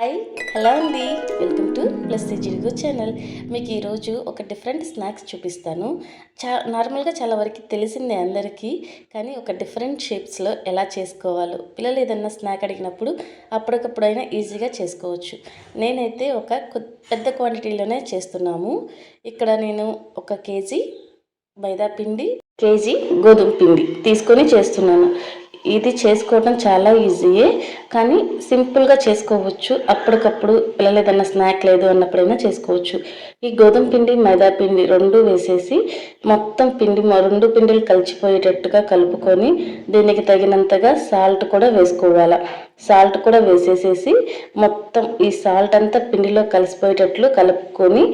Hi hello అండి. Welcome to plus జిరుగు channel మీకు ఈరోజు ఒక డిఫరెంట్ స్నాక్స్ చూపిస్తాను. చా నార్మల్గా చాలా వరకు తెలిసిందే అందరికీ కానీ ఒక డిఫరెంట్ షేప్స్లో ఎలా చేసుకోవాలో. పిల్లలు ఏదన్నా స్నాక్ అడిగినప్పుడు అప్పటికప్పుడైనా ఈజీగా చేసుకోవచ్చు. నేనైతే ఒక పెద్ద క్వాంటిటీలోనే చేస్తున్నాము. ఇక్కడ నేను ఒక కేజీ మైదా పిండి కేజీ గోధుమ పిండి తీసుకొని చేస్తున్నాను. ఇది చేసుకోవడం చాలా ఈజీయే కానీ సింపుల్గా చేసుకోవచ్చు. అప్పటికప్పుడు పిల్లలు ఏదైనా స్నాక్ లేదు అన్నప్పుడైనా చేసుకోవచ్చు. ఈ గోధుమ పిండి మైదా పిండి రెండు వేసేసి మొత్తం పిండి రెండు పిండిలు కలిసిపోయేటట్టుగా కలుపుకొని దీనికి తగినంతగా సాల్ట్ కూడా వేసుకోవాలి. సాల్ట్ కూడా వేసేసేసి మొత్తం ఈ సాల్ట్ అంతా పిండిలో కలిసిపోయేటట్లు కలుపుకొని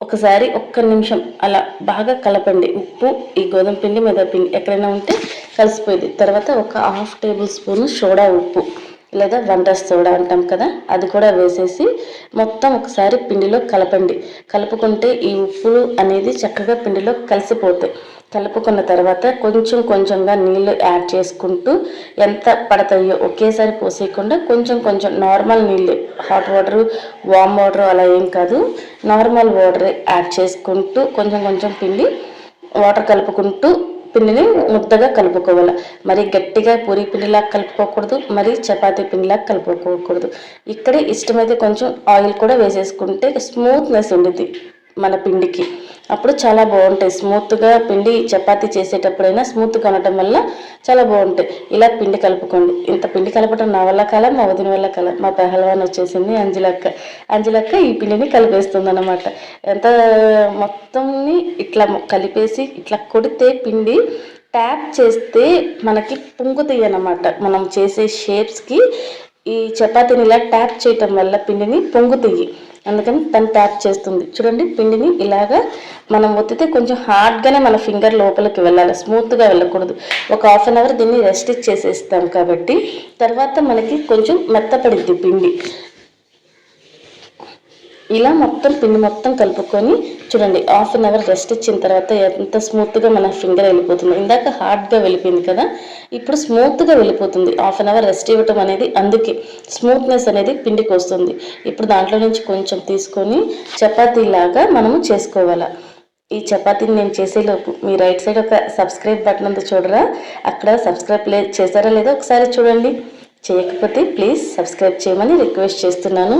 ఒకసారి ఒక్క నిమిషం అలా బాగా కలపండి. ఉప్పు ఈ గోధుమ పిండి మెద పిండి ఎక్కడైనా ఉంటే కలిసిపోయింది. తర్వాత ఒక హాఫ్ టేబుల్ స్పూన్ సోడా ఉప్పు లేదా వంట సోడా అంటాం కదా అది కూడా వేసేసి మొత్తం ఒకసారి పిండిలో కలపండి. కలుపుకుంటే ఈ ఉప్పులు అనేది చక్కగా పిండిలో కలిసిపోతాయి. కలుపుకున్న తర్వాత కొంచెం కొంచెంగా నీళ్ళు యాడ్ చేసుకుంటూ ఎంత పడతాయో ఒకేసారి పోసేయకుండా కొంచెం కొంచెం నార్మల్ నీళ్ళు హాట్ వాటర్ వామ్ వాటర్ అలా ఏం కాదు. నార్మల్ వాటర్ యాడ్ చేసుకుంటూ కొంచెం కొంచెం పిండి వాటర్ కలుపుకుంటూ పిండిని ముద్దగా కలుపుకోవాలి. మరి గట్టిగా పూరి పిండిలా కలుపుకోకూడదు మరి చపాతీ పిండిలా కలుపుకోకూడదు. ఇక్కడ ఇష్టమైతే కొంచెం ఆయిల్ కూడా వేసేసుకుంటే స్మూత్నెస్ ఉండిద్ది. మన పిండికి. అప్పుడు చాలా బాగుంటాయి. స్మూత్గా పిండి చపాతీ చేసేటప్పుడైనా స్మూత్గా ఉండటం వల్ల చాలా బాగుంటాయి. ఇలా పిండి కలుపుకోండి. ఇంత పిండి కలపడం నా వల్ల కాలం మా వదిన వల్ల కాలం? మా పెహల్వాన్ వచ్చేసింది అంజలక్క. అంజలక్క ఈ పిండిని కలిపేస్తుంది అనమాట ఎంత మొత్తంని ఇట్లా కలిపేసి ఇట్లా కొడితే పిండి ట్యాప్ చేస్తే మనకి పొంగుతాయి అన్నమాట. మనం చేసే షేప్స్కి ఈ చపాతీని ఇలా ట్యాప్ చేయటం వల్ల పిండిని పొంగుతాయి. అందుకని తను ట్యాప్ చేస్తుంది. చూడండి పిండిని ఇలాగా మనం ఒత్తితే కొంచెం హార్డ్గానే మన ఫింగర్ లోపలికి వెళ్ళాలి. స్మూత్గా వెళ్ళకూడదు. ఒక హాఫ్ అన్ అవర్ దీన్ని రెస్ట్ ఇచ్చేసేస్తాం కాబట్టి తర్వాత మనకి కొంచెం మెత్తపడిద్ది పిండి. ఇలా మొత్తం పిండి మొత్తం కలుపుకొని చూడండి హాఫ్ అన్ అవర్ రెస్ట్ ఇచ్చిన తర్వాత ఎంత స్మూత్గా మన ఫింగర్ వెళ్ళిపోతుంది. ఇందాక హార్డ్గా వెళ్ళిపోయింది కదా ఇప్పుడు స్మూత్గా వెళ్ళిపోతుంది. హాఫ్ అన్ అవర్ రెస్ట్ ఇవ్వటం అనేది అందుకే స్మూత్నెస్ అనేది పిండికి వస్తుంది. ఇప్పుడు దాంట్లో నుంచి కొంచెం తీసుకొని చపాతీలాగా మనము చేసుకోవాలి. ఈ చపాతీని నేను చేసేలోపు మీ రైట్ సైడ్ ఒక సబ్స్క్రైబ్ బటన్ ఉంది చూడరా? అక్కడ సబ్స్క్రైబ్ లే చేశారా లేదో ఒకసారి చూడండి. చేయకపోతే ప్లీజ్ సబ్స్క్రైబ్ చేయమని రిక్వెస్ట్ చేస్తున్నాను.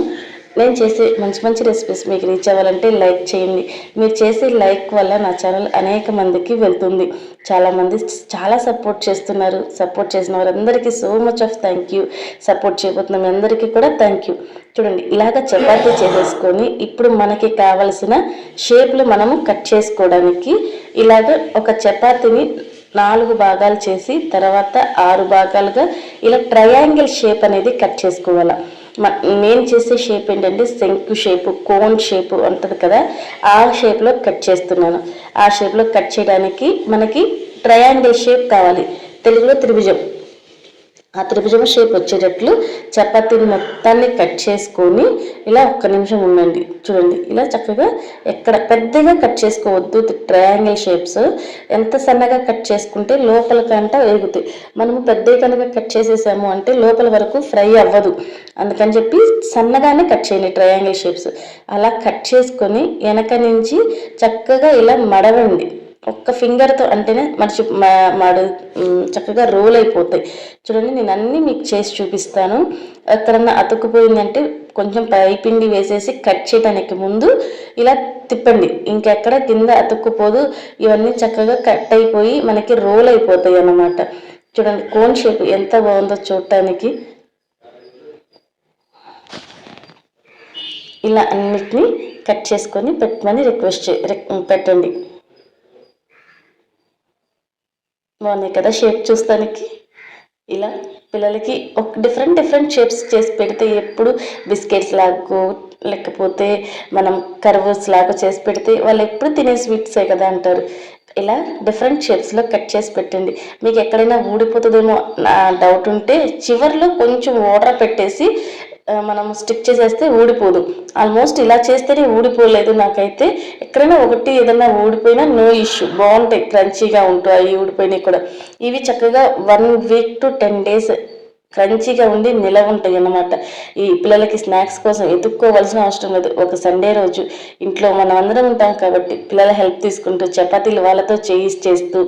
నేను చేసే మంచి మంచి రెసిపీస్ మీకు రీచ్ అవ్వాలంటే లైక్ చేయండి. మీరు చేసే లైక్ వల్ల నా ఛానల్ అనేక మందికి వెళ్తుంది. చాలామంది చాలా సపోర్ట్ చేస్తున్నారు. సపోర్ట్ చేసిన వారందరికీ so much of thank you support చేయబోతున్న మీ అందరికీ కూడా థ్యాంక్ యూ చూడండి ఇలాగ చపాతీ చేసేసుకొని ఇప్పుడు మనకి కావలసిన షేప్లు మనము కట్ చేసుకోవడానికి ఇలాగ ఒక చపాతీని నాలుగు భాగాలు చేసి తర్వాత ఆరు భాగాలుగా ఇలా ట్రయాంగిల్ షేప్ అనేది కట్ చేసుకోవాలి. నేను చేసే షేప్ ఏంటంటే శంకు షేపు కోన్ షేపు ఉంటుంది కదా ఆ షేప్లో కట్ చేస్తున్నాను. ఆ షేప్లో కట్ చేయడానికి మనకి ట్రయాంగిల్ షేప్ కావాలి. తెలుగులో త్రిభుజం. ఆ త్రిభుజం షేప్ వచ్చేటట్లు చపాతీని మొత్తాన్ని కట్ చేసుకొని ఇలా ఒక్క నిమిషం ఉండండి. చూడండి ఇలా చక్కగా ఎక్కడ పెద్దగా కట్ చేసుకోవద్దు. ట్రయాంగిల్ షేప్స్ ఎంత సన్నగా కట్ చేసుకుంటే లోపల కంట వేగుతాయి మనము పెద్దవి కనుక కట్ చేసేసాము అంటే లోపల వరకు ఫ్రై అవ్వదు. అందుకని చెప్పి సన్నగానే కట్ చేయండి ట్రయాంగిల్ షేప్స్ అలా కట్ చేసుకొని వెనక నుంచి చక్కగా ఇలా మడవండి. ఒక్క ఫింగర్తో అంటేనే మనిషి మా- మాడు చక్కగా రోల్ అయిపోతాయి. చూడండి నేను అన్నీ మీకు చేసి చూపిస్తాను. ఎక్కడన్నా అతుక్కుపోయిందంటే కొంచెం పైపిండి వేసేసి కట్ చేయడానికి ముందు ఇలా తిప్పండి. ఇంకెక్కడ కింద అతుక్కుపోదు. ఇవన్నీ చక్కగా కట్ అయిపోయి మనకి రోల్ అయిపోతాయి అన్నమాట. చూడండి కోన్ షేప్ ఎంత బాగుందో చూడటానికి. ఇలా అన్నిటినీ కట్ చేసుకొని పెట్టమని రిక్వెస్ట్ పెట్టండి. బాగున్నాయి కదా షేప్ చూస్తానికి. ఇలా పిల్లలకి ఒక డిఫరెంట్ డిఫరెంట్ షేప్స్ చేసి పెడితే ఎప్పుడు బిస్కెట్స్ లాగో లేకపోతే మనం కర్వూస్ లాగా చేసి పెడితే వాళ్ళు ఎప్పుడు తినే స్వీట్సే కదా అంటారు. ఇలా డిఫరెంట్ షేప్స్లో కట్ చేసి పెట్టండి. మీకు ఎక్కడైనా ఊడిపోతుందేమో నా డౌట్ ఉంటే చివర్లో కొంచెం వాటర్ పెట్టేసి మనం స్టిక్ చేసేస్తే ఊడిపోదు. ఆల్మోస్ట్ ఇలా చేస్తేనే ఊడిపోలేదు నాకైతే. ఎక్కడైనా ఒకటి ఏదైనా ఊడిపోయినా నో ఇష్యూ బాగుంటాయి క్రంచీగా ఉంటాయి ఊడిపోయినాయి కూడా. ఇవి చక్కగా one week to ten days క్రంచీగా ఉండి నిలవ ఉంటాయి అన్నమాట. ఈ పిల్లలకి స్నాక్స్ కోసం ఎత్తుక్కోవాల్సిన అవసరం లేదు. ఒక సండే రోజు ఇంట్లో మనం అందరం ఉంటాం కాబట్టి పిల్లల హెల్ప్ తీసుకుంటూ చపాతీలు వాళ్ళతో చేయి చేస్తూ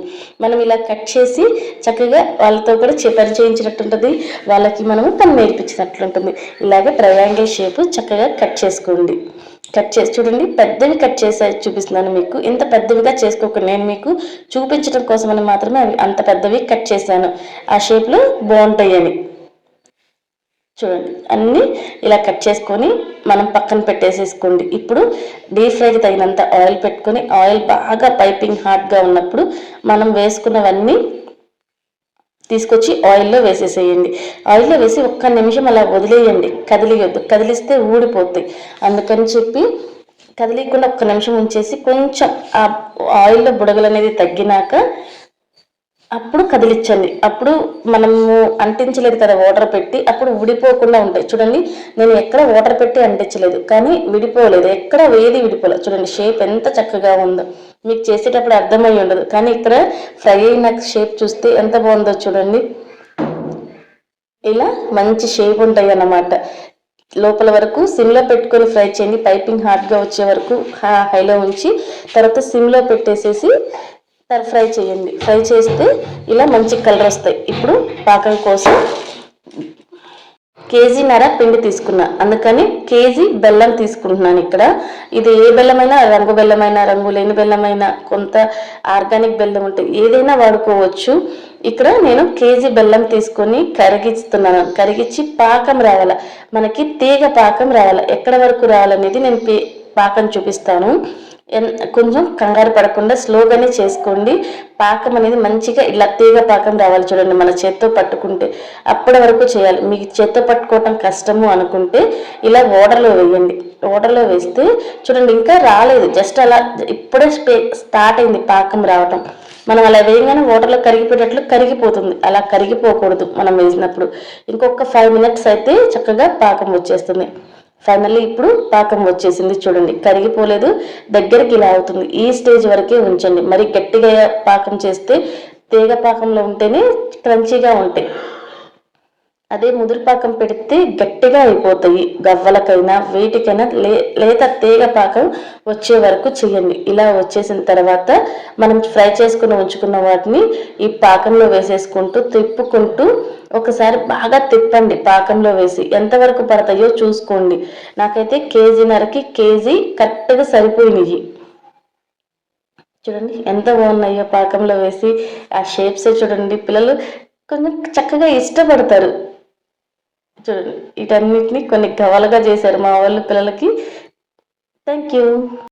మనం ఇలా కట్ చేసి చక్కగా వాళ్ళతో కూడా పని చేయించినట్టుంటుంది వాళ్ళకి మనము పని నేర్పించినట్లుంటుంది. ఇలాగే ట్రయాంగిల్ షేప్ చక్కగా కట్ చేసుకోండి. కట్ చేసి చూడండి పెద్దవి కట్ చేసే చూపిస్తున్నాను మీకు. ఇంత పెద్దవిగా చేసుకోక నేను మీకు చూపించడం కోసమని మాత్రమే అవి అంత పెద్దవి కట్ చేశాను. ఆ షేప్లో బాగుంటాయి అని చూడండి అన్నీ ఇలా కట్ చేసుకొని మనం పక్కన పెట్టేసేసుకోండి. ఇప్పుడు డీప్ ఫ్రైకి తగినంత ఆయిల్ పెట్టుకొని ఆయిల్ బాగా పైపింగ్ హాట్గా ఉన్నప్పుడు మనం వేసుకున్నవన్నీ తీసుకొచ్చి ఆయిల్లో వేసేసేయండి. ఆయిల్లో వేసి ఒక్క నిమిషం అలా వదిలేయండి. కదిలియొద్దు. కదిలిస్తే ఊడిపోతాయి అందుకని చెప్పి కదిలియకుండా ఒక్క నిమిషం ఉంచేసి కొంచెం ఆ ఆయిల్లో బుడగలు అనేది తగ్గినాక అప్పుడు కదిలించండి. అప్పుడు మనము అంటించలేదు కదా వాటర్ పెట్టి అప్పుడు విడిపోకుండా ఉంటాయి చూడండి నేను ఎక్కడ వాటర్ పెట్టి అంటించలేదు కానీ విడిపోలేదు. ఎక్కడ వేది విడిపోలేదు. చూడండి షేప్ ఎంత చక్కగా ఉందో. మీకు చేసేటప్పుడు అర్థమై ఉండదు. కానీ ఇక్కడ ఫ్రై అయిన షేప్ చూస్తే ఎంత బాగుందో చూడండి. ఇలా మంచి షేప్ ఉంటాయి అన్నమాట. లోపల వరకు సిమ్లో పెట్టుకొని ఫ్రై చేయండి. పైపింగ్ హాట్గా వచ్చే వరకు హైలో ఉంచి తర్వాత సిమ్లో పెట్టేసేసి సర్ ఫ్రై చేయండి. ఫ్రై చేస్తే ఇలా మంచి కలర్ వస్తాయి. ఇప్పుడు పాకం కోసం కేజీన్నర పిండి తీసుకున్నా. అందుకని కేజీ బెల్లం తీసుకుంటున్నాను ఇక్కడ. ఇది ఏ బెల్లమైనా రంగు బెల్లమైనా రంగు లేని బెల్లమైనా కొంత ఆర్గానిక్ బెల్లం ఉంటుంది ఏదైనా వాడుకోవచ్చు. ఇక్కడ నేను కేజీ బెల్లం తీసుకొని కరిగిస్తున్నాను. కరిగించి పాకం రావాల? మనకి తీగ పాకం రావాలి? ఎక్కడ వరకు రావాలనేది నేను పాకం చూపిస్తాను. కొంచెం కంగారు పడకుండా స్లోగానే చేసుకోండి. పాకం అనేది మంచిగా ఇలా తీగ పాకం రావాలి చూడండి మన చేత్తో పట్టుకుంటే. అప్పటి వరకు చేయాలి. మీకు చేత్తో పట్టుకోవటం కష్టము అనుకుంటే ఇలా ఓడర్లో వేయండి. ఓడలో వేస్తే చూడండి ఇంకా రాలేదు. జస్ట్ అలా ఇప్పుడే స్టార్ట్ అయింది పాకం రావటం. మనం అలా వేయగానే వాటర్లో కరిగిపోయేటట్లు కరిగిపోతుంది. అలా కరిగిపోకూడదు మనం వేసినప్పుడు. ఇంకొక ఫైవ్ మినిట్స్ అయితే చక్కగా పాకం వచ్చేస్తుంది. ఫైనల్లీ ఇప్పుడు పాకం వచ్చేసింది. చూడండి కరిగిపోలేదు. దగ్గరికి ఇలా అవుతుంది. ఈ స్టేజ్ వరకే ఉంచండి. మరి గట్టిగా పాకం చేస్తే తీగ పాకంలో ఉంటేనే క్రంచీగా ఉంటాయి. అదే ముదురుపాకం పెడితే గట్టిగా అయిపోతాయి. గవ్వలకైనా వీటికైనా లే లేత తీగ పాకం వచ్చే వరకు చేయండి. ఇలా వచ్చేసిన తర్వాత మనం ఫ్రై చేసుకుని ఉంచుకున్న వాటిని ఈ పాకంలో వేసేసుకుంటూ తిప్పుకుంటూ ఒకసారి బాగా తిప్పండి పాకంలో వేసి. ఎంతవరకు పడతాయో చూసుకోండి. నాకైతే కేజీన్నరకి కేజీ కరెక్ట్గా సరిపోయినాయి. చూడండి ఎంత బాగున్నాయో పాకంలో వేసి. ఆ షేప్సే చూడండి. పిల్లలు కొంచెం చక్కగా ఇష్టపడతారు. చూడండి వీటన్నిటిని కొన్ని గవలుగా చేశారు మా వాళ్ళు పిల్లలకి. Thank you